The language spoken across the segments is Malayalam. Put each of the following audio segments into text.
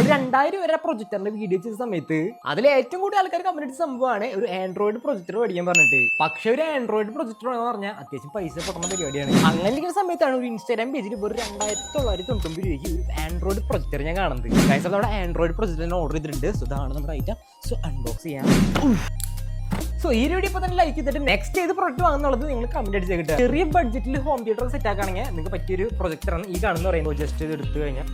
നമ്മൾ രണ്ടായിരം വരെ പ്രൊജക്ടറിന്റെ വീഡിയോ ചെയ്ത സമയത്ത് അതിൽ ഏറ്റവും കൂടുതൽ ആൾക്കാർ കമ്മ്യൂണിറ്റി സംഭവമാണ് ഒരു ആൻഡ്രോയിഡ് പ്രൊജക്ടർ മേടിക്കാൻ പറഞ്ഞിട്ട്. പക്ഷെ ഒരു ആൻഡ്രോയിഡ് പ്രൊജക്ടർ എന്ന് പറഞ്ഞാൽ അത്യാവശ്യം പൈസ പൊട്ടുന്ന പരിപാടിയാണ്. അങ്ങനെ ഇരിക്കുന്ന സമയത്താണ് ഒരു ഇൻസ്റ്റാഗ്രാം പേജിൽ ഒരു രണ്ടായിരത്തി തൊള്ളായിരത്തി തൊണ്ണൂറ്റി രൂപയ്ക്ക് ഒരു ആൻഡ്രോയിഡ് പ്രൊജക്ടർ ഞാൻ കാണുന്നത്. നമ്മുടെ ആൻഡ്രോയിഡ് പ്രൊജക്ടർ ഓർഡർ ചെയ്തിട്ടുണ്ട്. സോ ഇതാണ് നമ്മുടെ ഐറ്റം സോ അൺബോക്സ് ചെയ്യാം. സോ ഈ വീഡിയോ ഇപ്പോൾ തന്നെ ലൈക്ക് ചെയ്തിട്ട് നെക്സ്റ്റ് ഏത് പ്രൊഡക്റ്റ് വാങ്ങുന്നുള്ളത് നിങ്ങൾ കമന്റ് അടിച്ച് കിട്ടുക ചെറിയ ബഡ്ജറ്റിൽ ഹോം തിയേറ്റർ സെറ്റ് ആക്കുകയാണെങ്കിൽ നിങ്ങൾക്ക് പറ്റിയൊരു പ്രൊജക്ടറാണ് ഈ കാണുന്ന പറയുമ്പോൾ ജസ്റ്റ് ഇത് എടുത്തു കഴിഞ്ഞാൽ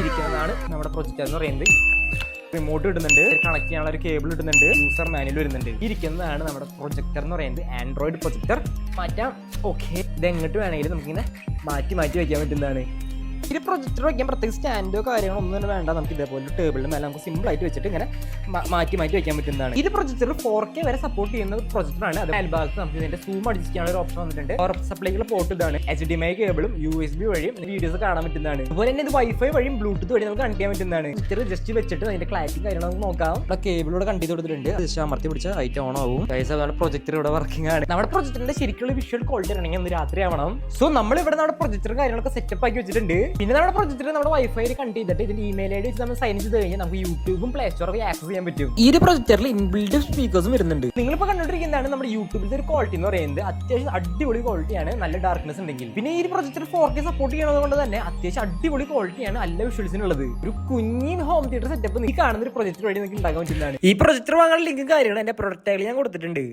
ഇരിക്കുന്നതാണ് നമ്മുടെ പ്രൊജക്ടർ എന്ന് പറയുന്നത്. റിമോട്ട് ഇടുന്നുണ്ട്. കണക്ട് ചെയ്യാനുള്ള ഒരു കേബിൾ ഇടുന്നുണ്ട്. യൂസർ മാനുവൽ വരുന്നുണ്ട്. ഇരിക്കുന്നതാണ് നമ്മുടെ പ്രൊജക്ടർ എന്ന് പറയുന്നത്. ആൻഡ്രോയിഡ് പ്രൊജക്ടർ മാറ്റാം. ഓക്കെ ഇത് എങ്ങോട്ട് വേണമെങ്കിലും നമുക്കിങ്ങനെ മാറ്റി മാറ്റി വയ്ക്കാൻ പറ്റുന്നതാണ്. ഈ പ്രൊജക്ടർ വയ്ക്കാൻ പ്രത്യേക സ്റ്റാൻഡോ കാര്യങ്ങളോ ഒന്നും തന്നെ വേണ്ട. നമുക്ക് ഇതേപോലെ ടേബിളിന് മേലെ നമുക്ക് സിമ്പിൾ ആയിട്ട് വെച്ചിട്ട് ഇങ്ങനെ മാറ്റി മാറ്റി വെക്കാൻ പറ്റുന്നതാണ്. ഇത് പ്രൊജക്ടർ ഫോർ കെ വരെ സപ്പോർട്ട് ചെയ്യുന്ന പ്രൊജക്ടറാണ് അത് ഭാഗത്ത് നമുക്ക് ഇതിന്റെ സൂം ചെയ്യാനുള്ള ഒരു ഓപ്ഷൻ വന്നിട്ടുണ്ട്. പവർ സപ്ലൈക്കുള്ള പോർട്ട് ഇതാണ്. എച്ച് ഡി ഐ കേബിളും യു എസ് ബി വഴിയും വീഡിയോസ് കാണാൻ പറ്റുന്നതാണ്. അതുപോലെ തന്നെ ഇത് വൈഫൈ വഴിയും ബ്ലൂടൂത്ത് വഴി നമുക്ക് കണക്ട് ചെയ്യാൻ പറ്റുന്നതാണ്. ഇത്തിരി ജസ്റ്റ് വെച്ചിട്ട് അതിന്റെ ക്ലാരിറ്റി കാര്യങ്ങൾ നമുക്ക് നോക്കാം. ഇവിടെ കേബിളോട് കണ്ടു കൊടുത്തിട്ടുണ്ട്. ജസ്റ്റ് അമർത്തി പിടിച്ച ഐറ്റം ഓൺ ആവും. അതാണ് പ്രൊജക്ടർ ഇവിടെ വർക്കിംഗ് ആണ്. നമ്മുടെ പ്രൊജക്ടറിന്റെ ശരിക്കുള്ള വിഷ്വൽ ക്വാളിറ്റി ആണെങ്കിൽ ഒന്ന് രാത്രി ആവണം. സോ നമ്മൾ ഇവിടെ നമ്മുടെ പ്രൊജക്ടർ കാര്യങ്ങളൊക്കെ സെറ്റപ്പ് ആക്കി വെച്ചിട്ടുണ്ട്. പിന്നെ നമ്മുടെ പ്രൊജക്ടിൽ നമ്മുടെ വൈഫൈ കണ്ട് ചെയ്തിട്ട് ഇതിൽ ഇമെയിൽ ഐ ഡി വെച്ച് നമ്മൾ സൈൻ ചെയ്ത് കഴിഞ്ഞാൽ നമുക്ക് യൂട്യൂബും പ്ലേ സ്റ്റോറൊക്കെ ആക്സസ് ചെയ്യാൻ പറ്റും. ഈ ഒരു പ്രൊജക്ടറിൽ ഇൻബിൽഡ് സ്പീക്കേഴ്സും വരുന്നുണ്ട്. നിങ്ങൾ നിങ്ങളിപ്പോൾ കണ്ടുകൊണ്ടിരിക്കുന്നതാണ് നമ്മുടെ യൂട്യൂബിലത്തെ ഒരു ക്വാളിറ്റി എന്ന് പറയുന്നത്. അത്യാവശ്യം അടിപൊളി ക്വാളിറ്റിയാണ് നല്ല ഡാർക്ക്നെസ് ഉണ്ടെങ്കിൽ. പിന്നെ ഈ ഒരു പ്രൊജക്ടർ ഫോർ കെ സപ്പോർട്ട് ചെയ്യണത് കൊണ്ട് തന്നെ അത്യാവശ്യം അടിപൊളി ക്വാളിറ്റിയാണ് നല്ല വിഷ്വൽസിനുള്ളത് ഒരു കുഞ്ഞിൻ ഹോം തിയേറ്റർ സെറ്റപ്പ് നീ കാണുന്ന ഒരു പ്രൊജക്ടർ വഴി നിങ്ങൾക്ക് ഉണ്ടാക്കാൻ പറ്റുന്നതാണ്. ഈ പ്രൊജക്ടർ വാങ്ങാനുള്ള ലിങ്കും കാര്യങ്ങളും എന്റെ പ്രൊഡക്റ്റ് ഞാൻ കൊടുത്തിട്ടുണ്ട്.